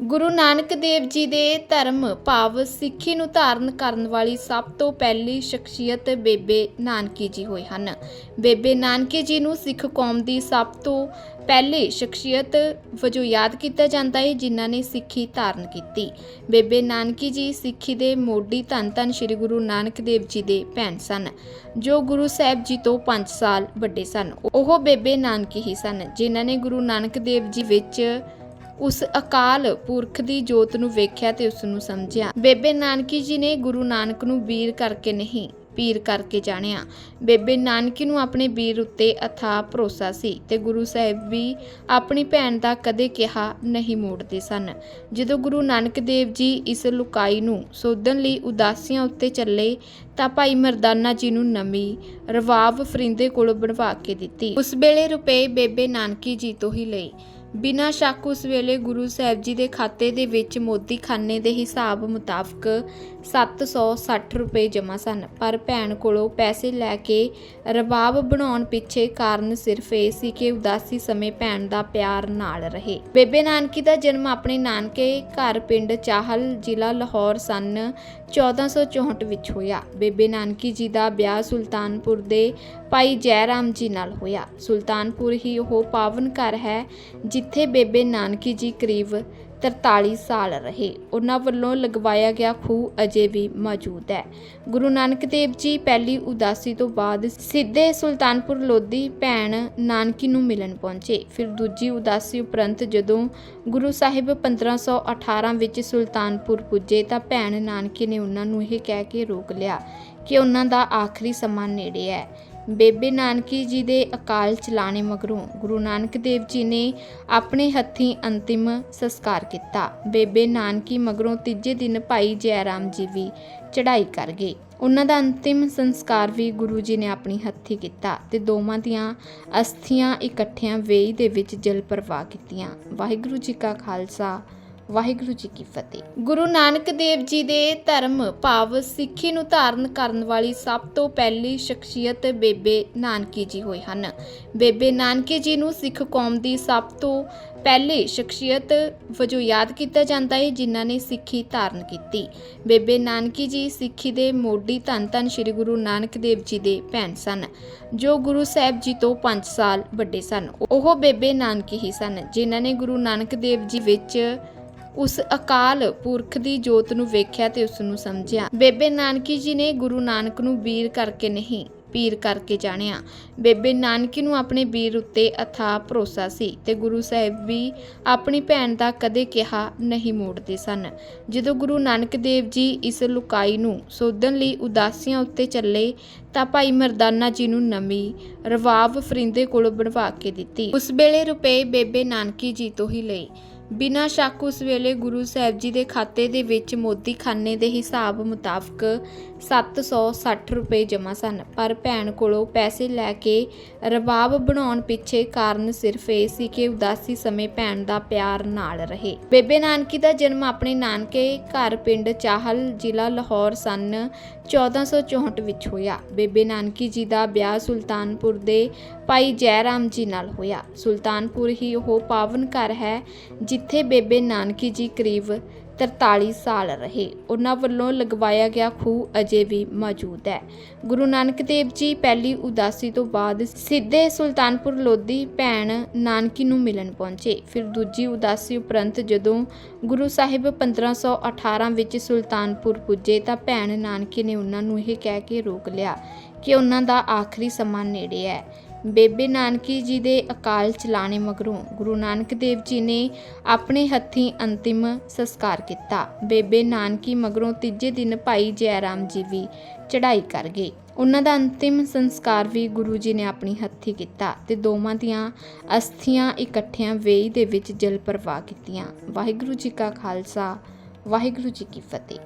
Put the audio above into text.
ਗੁਰੂ ਨਾਨਕ ਦੇਵ ਜੀ ਦੇ ਧਰਮ ਭਾਵ ਸਿੱਖੀ ਨੂੰ ਧਾਰਨ ਕਰਨ ਵਾਲੀ ਸਭ ਤੋਂ ਪਹਿਲੀ ਸ਼ਖਸੀਅਤ ਬੇਬੇ ਨਾਨਕੀ ਜੀ ਹੋਏ ਹਨ। ਬੇਬੇ ਨਾਨਕੀ ਜੀ ਨੂੰ ਸਿੱਖ ਕੌਮ ਦੀ ਸਭ ਤੋਂ ਪਹਿਲੀ ਸ਼ਖਸੀਅਤ ਵਜੋਂ ਯਾਦ ਕੀਤਾ ਜਾਂਦਾ ਹੈ, ਜਿਨ੍ਹਾਂ ਨੇ ਸਿੱਖੀ ਧਾਰਨ ਕੀਤੀ। ਬੇਬੇ ਨਾਨਕੀ ਜੀ ਸਿੱਖੀ ਦੇ ਮੋਢੀ ਧੰਨ ਧੰਨ ਸ੍ਰੀ ਗੁਰੂ ਨਾਨਕ ਦੇਵ ਜੀ ਦੇ ਭੈਣ ਸਨ, ਜੋ ਗੁਰੂ ਸਾਹਿਬ ਜੀ ਤੋਂ 5 ਸਾਲ ਵੱਡੇ ਸਨ। ਉਹ ਬੇਬੇ ਨਾਨਕੀ ਹੀ ਸਨ, ਜਿਨ੍ਹਾਂ ਨੇ ਗੁਰੂ ਨਾਨਕ ਦੇਵ ਜੀ ਵਿੱਚ ਉਸ ਅਕਾਲ ਪੁਰਖ ਦੀ ਜੋਤ ਨੂੰ ਵੇਖਿਆ ਤੇ ਉਸ ਨੂੰ ਸਮਝਿਆ। ਬੇਬੇ ਨਾਨਕੀ ਜੀ ਨੇ ਗੁਰੂ ਨਾਨਕ ਨੂੰ ਵੀਰ ਕਰਕੇ ਨਹੀਂ, ਪੀਰ ਕਰਕੇ ਜਾਣਿਆ। ਬੇਬੇ ਨਾਨਕੀ ਨੂੰ ਆਪਣੇ ਵੀਰ ਉੱਤੇ ਅਥਾਹ ਭਰੋਸਾ ਸੀ ਤੇ ਗੁਰੂ ਸਾਹਿਬ ਵੀ ਆਪਣੀ ਭੈਣ ਦਾ ਕਦੇ ਕਿਹਾ ਨਹੀਂ ਮੋੜਦੇ ਸਨ। ਜਦੋਂ ਗੁਰੂ ਨਾਨਕ ਦੇਵ ਜੀ ਇਸ ਲੁਕਾਈ ਨੂੰ ਸੋਧਣ ਲਈ ਉਦਾਸੀਆਂ ਉੱਤੇ ਚੱਲੇ ਤਾਂ ਭਾਈ ਮਰਦਾਨਾ ਜੀ ਨੂੰ ਨਵੀਂ ਰਵਾਬ ਫਰਿੰਦੇ ਕੋਲੋਂ ਬਣਵਾ ਕੇ ਦਿੱਤੀ। ਉਸ ਵੇਲੇ ਰੁਪਏ ਬੇਬੇ ਨਾਨਕੀ ਜੀ ਤੋਂ ਹੀ ਲਈ ਬਿਨਾਂ ਸ਼ੱਕ ਉਸ ਵੇਲੇ ਗੁਰੂ ਸਾਹਿਬ ਜੀ ਦੇ ਖਾਤੇ ਦੇ ਵਿੱਚ ਮੋਦੀਖਾਨੇ ਦੇ ਹਿਸਾਬ ਮੁਤਾਬਕ 760 ਰੁਪਏ ਜਮ੍ਹਾਂ ਸਨ। ਪਰ ਭੈਣ ਕੋਲੋਂ ਪੈਸੇ ਲੈ ਕੇ ਰਬਾਬ ਬਣਾਉਣ ਪਿੱਛੇ ਕਾਰਨ ਸਿਰਫ ਇਹ ਸੀ ਕਿ ਉਦਾਸੀ ਸਮੇਂ ਭੈਣ ਦਾ ਪਿਆਰ ਨਾਲ ਰਹੇ। ਬੇਬੇ ਨਾਨਕੀ ਦਾ ਜਨਮ ਆਪਣੇ ਨਾਨਕੇ ਘਰ ਪਿੰਡ ਚਾਹਲ, ਜ਼ਿਲ੍ਹਾ ਲਾਹੌਰ ਸਨ। 1464 ਵਿੱਚ ਹੋਇਆ। ਬੇਬੇ ਨਾਨਕੀ ਜੀ ਦਾ ਵਿਆਹ ਸੁਲਤਾਨਪੁਰ ਦੇ ਭਾਈ ਜੈ ਰਾਮ ਜੀ ਨਾਲ ਹੋਇਆ। ਸੁਲਤਾਨਪੁਰ ਹੀ ਉਹ ਪਾਵਨ ਘਰ ਹੈ ਜਿੱਥੇ ਬੇਬੇ ਨਾਨਕੀ ਜੀ ਕਰੀਬ 43 ਸਾਲ ਰਹੇ, ਉਹਨਾਂ ਵੱਲੋਂ ਲਗਵਾਇਆ ਗਿਆ ਖੂਹ ਅਜੇ ਵੀ ਮੌਜੂਦ ਹੈ। ਗੁਰੂ ਨਾਨਕ ਦੇਵ ਜੀ ਪਹਿਲੀ ਉਦਾਸੀ ਤੋਂ ਬਾਅਦ ਸਿੱਧੇ ਸੁਲਤਾਨਪੁਰ ਲੋਧੀ ਭੈਣ ਨਾਨਕੀ ਨੂੰ ਮਿਲਣ ਪਹੁੰਚੇ। ਫਿਰ ਦੂਜੀ ਉਦਾਸੀ ਉਪਰੰਤ ਜਦੋਂ ਗੁਰੂ ਸਾਹਿਬ 1518 ਵਿੱਚ ਸੁਲਤਾਨਪੁਰ ਪੁੱਜੇ ਤਾਂ ਭੈਣ ਨਾਨਕੀ ਨੇ ਉਹਨਾਂ ਨੂੰ ਇਹ ਕਹਿ ਕੇ ਰੋਕ ਲਿਆ ਕਿ ਉਹਨਾਂ ਦਾ ਆਖਰੀ ਸਮਾਂ ਨੇੜੇ ਹੈ। ਬੇਬੇ ਨਾਨਕੀ ਜੀ ਦੇ ਅਕਾਲ ਚਲਾਣੇ ਮਗਰੋਂ ਗੁਰੂ ਨਾਨਕ ਦੇਵ ਜੀ ਨੇ ਆਪਣੇ ਹੱਥੀਂ ਅੰਤਿਮ ਸੰਸਕਾਰ ਕੀਤਾ। ਬੇਬੇ ਨਾਨਕੀ ਮਗਰੋਂ ਤੀਜੇ ਦਿਨ ਭਾਈ ਜੈ ਰਾਮ ਜੀ ਵੀ ਚੜ੍ਹਾਈ ਕਰ ਗਏ। ਉਹਨਾਂ ਦਾ ਅੰਤਿਮ ਸੰਸਕਾਰ ਵੀ ਗੁਰੂ ਜੀ ਨੇ ਆਪਣੀ ਹੱਥੀਂ ਕੀਤਾ ਤੇ ਦੋਵਾਂ ਦੀਆਂ ਅਸਥੀਆਂ ਇਕੱਠਿਆਂ ਵੇਈ ਦੇ ਵਿੱਚ ਜਲ ਪ੍ਰਵਾਹ ਕੀਤੀਆਂ। ਵਾਹਿਗੁਰੂ ਜੀ ਕਾ ਖਾਲਸਾ ਵਾਹਿਗੁਰੂ ਜੀ ਕੀ ਫਤਿਹ। ਗੁਰੂ ਨਾਨਕ ਦੇਵ ਜੀ ਦੇ ਧਰਮ ਭਾਵ ਸਿੱਖੀ ਨੂੰ ਧਾਰਨ ਕਰਨ ਵਾਲੀ ਸਭ ਤੋਂ ਪਹਿਲੀ ਸ਼ਖਸੀਅਤ ਬੇਬੇ ਨਾਨਕੀ ਜੀ ਹੋਏ ਹਨ। ਬੇਬੇ ਨਾਨਕੀ ਜੀ ਨੂੰ ਸਿੱਖ ਕੌਮ ਦੀ ਸਭ ਤੋਂ ਪਹਿਲੀ ਸ਼ਖਸੀਅਤ ਵਜੋਂ ਯਾਦ ਕੀਤਾ ਜਾਂਦਾ ਹੈ, ਜਿਨ੍ਹਾਂ ਨੇ ਸਿੱਖੀ ਧਾਰਨ ਕੀਤੀ। ਬੇਬੇ ਨਾਨਕੀ ਜੀ ਸਿੱਖੀ ਦੇ ਮੋਢੀ ਧੰਨ ਧੰਨ ਸ੍ਰੀ ਗੁਰੂ ਨਾਨਕ ਦੇਵ ਜੀ ਦੇ ਭੈਣ ਸਨ, ਜੋ ਗੁਰੂ ਸਾਹਿਬ ਜੀ ਤੋਂ 5 ਸਾਲ ਵੱਡੇ ਸਨ। ਉਹ ਬੇਬੇ ਨਾਨਕੀ ਹੀ ਸਨ, ਜਿਨ੍ਹਾਂ ਨੇ ਗੁਰੂ ਨਾਨਕ ਦੇਵ ਜੀ ਵਿੱਚ ਉਸ ਅਕਾਲ ਪੁਰਖ ਦੀ ਜੋਤ ਨੂੰ ਵੇਖਿਆ ਤੇ ਉਸ ਨੂੰ ਸਮਝਿਆ। ਬੇਬੇ ਨਾਨਕੀ ਜੀ ਨੇ ਗੁਰੂ ਨਾਨਕ ਨੂੰ ਵੀਰ ਕਰਕੇ ਨਹੀਂ, ਪੀਰ ਕਰਕੇ ਜਾਣਿਆ। ਬੇਬੇ ਨਾਨਕੀ ਨੂੰ ਆਪਣੇ ਵੀਰ ਉੱਤੇ ਅਥਾਹ ਭਰੋਸਾ ਸੀ ਤੇ ਗੁਰੂ ਸਾਹਿਬ ਵੀ ਆਪਣੀ ਭੈਣ ਦਾ ਕਦੇ ਕਿਹਾ ਨਹੀਂ ਮੋੜਦੇ ਸਨ। ਜਦੋਂ ਗੁਰੂ ਨਾਨਕ ਦੇਵ ਜੀ ਇਸ ਲੁਕਾਈ ਨੂੰ ਸੋਧਣ ਲਈ ਉਦਾਸੀਆਂ ਉੱਤੇ ਚੱਲੇ ਤਾਂ ਭਾਈ ਮਰਦਾਨਾ ਜੀ ਨੂੰ ਨਵੀਂ ਰਵਾਬ ਫਰਿੰਦੇ ਕੋਲੋਂ ਬਣਵਾ ਕੇ ਦਿੱਤੀ। ਉਸ ਵੇਲੇ ਰੁਪਏ ਬੇਬੇ ਨਾਨਕੀ ਜੀ ਤੋਂ ਹੀ ਲਈ ਬਿਨਾਂ ਸ਼ੱਕ ਉਸ ਵੇਲੇ ਗੁਰੂ ਸਾਹਿਬ ਜੀ ਦੇ ਖਾਤੇ ਦੇ ਵਿੱਚ ਮੋਦੀਖਾਨੇ ਦੇ ਹਿਸਾਬ ਮੁਤਾਬਕ 760 ਰੁਪਏ ਜਮ੍ਹਾਂ ਸਨ। ਪਰ ਭੈਣ ਕੋਲੋਂ ਪੈਸੇ ਲੈ ਕੇ ਰਬਾਬ ਬਣਾਉਣ ਪਿੱਛੇ ਕਾਰਨ ਸਿਰਫ ਇਹ ਸੀ ਕਿ ਉਦਾਸੀ ਸਮੇਂ ਭੈਣ ਦਾ ਪਿਆਰ ਨਾਲ ਰਹੇ। ਬੇਬੇ ਨਾਨਕੀ ਦਾ ਜਨਮ ਆਪਣੇ ਨਾਨਕੇ ਘਰ ਪਿੰਡ ਚਾਹਲ ਜ਼ਿਲ੍ਹਾ ਲਾਹੌਰ ਸਨ। 1464 ਵਿੱਚ ਹੋਇਆ। ਬੇਬੇ ਨਾਨਕੀ ਜੀ ਦਾ ਵਿਆਹ ਸੁਲਤਾਨਪੁਰ ਦੇ ਭਾਈ ਜੈ ਰਾਮ ਜੀ ਨਾਲ ਹੋਇਆ। ਸੁਲਤਾਨਪੁਰ ਹੀ ਉਹ ਪਾਵਨ ਘਰ ਹੈ ਜਿੱਥੇ ਬੇਬੇ ਨਾਨਕੀ ਜੀ ਕਰੀਬ 43 ਸਾਲ ਰਹੇ, ਉਹਨਾਂ ਵੱਲੋਂ ਲਗਵਾਇਆ ਗਿਆ ਖੂਹ ਅਜੇ ਵੀ ਮੌਜੂਦ ਹੈ। ਗੁਰੂ ਨਾਨਕ ਦੇਵ ਜੀ ਪਹਿਲੀ ਉਦਾਸੀ ਤੋਂ ਬਾਅਦ ਸਿੱਧੇ ਸੁਲਤਾਨਪੁਰ ਲੋਧੀ ਭੈਣ ਨਾਨਕੀ ਨੂੰ ਮਿਲਣ ਪਹੁੰਚੇ। ਫਿਰ ਦੂਜੀ ਉਦਾਸੀ ਉਪਰੰਤ ਜਦੋਂ ਗੁਰੂ ਸਾਹਿਬ 1518 ਵਿੱਚ ਸੁਲਤਾਨਪੁਰ ਪੁੱਜੇ ਤਾਂ ਭੈਣ ਨਾਨਕੀ ਨੇ ਉਹਨਾਂ ਨੂੰ ਇਹ ਕਹਿ ਕੇ ਰੋਕ ਲਿਆ ਕਿ ਉਹਨਾਂ ਦਾ ਆਖਰੀ ਸਮਾਂ ਨੇੜੇ ਹੈ। ਬੇਬੇ ਨਾਨਕੀ ਜੀ ਦੇ ਅਕਾਲ ਚਲਾਣੇ ਮਗਰੋਂ ਗੁਰੂ ਨਾਨਕ ਦੇਵ ਜੀ ਨੇ ਆਪਣੇ ਹੱਥੀਂ ਅੰਤਿਮ ਸੰਸਕਾਰ ਕੀਤਾ। ਬੇਬੇ ਨਾਨਕੀ ਮਗਰੋਂ ਤੀਜੇ ਦਿਨ ਭਾਈ ਜੈ ਰਾਮ ਜੀ ਵੀ ਚੜ੍ਹਾਈ ਕਰ ਗਏ। ਉਹਨਾਂ ਦਾ ਅੰਤਿਮ ਸੰਸਕਾਰ ਵੀ ਗੁਰੂ ਜੀ ਨੇ ਆਪਣੀ ਹੱਥੀਂ ਕੀਤਾ ਤੇ ਦੋਵਾਂ ਦੀਆਂ ਅਸਥੀਆਂ ਇਕੱਠਿਆਂ ਵੇਈ ਦੇ ਵਿੱਚ ਜਲ ਪ੍ਰਵਾਹ ਕੀਤੀਆਂ। ਵਾਹਿਗੁਰੂ ਜੀ ਕਾ ਖਾਲਸਾ, ਵਾਹਿਗੁਰੂ ਜੀ ਕੀ ਫਤਿਹ।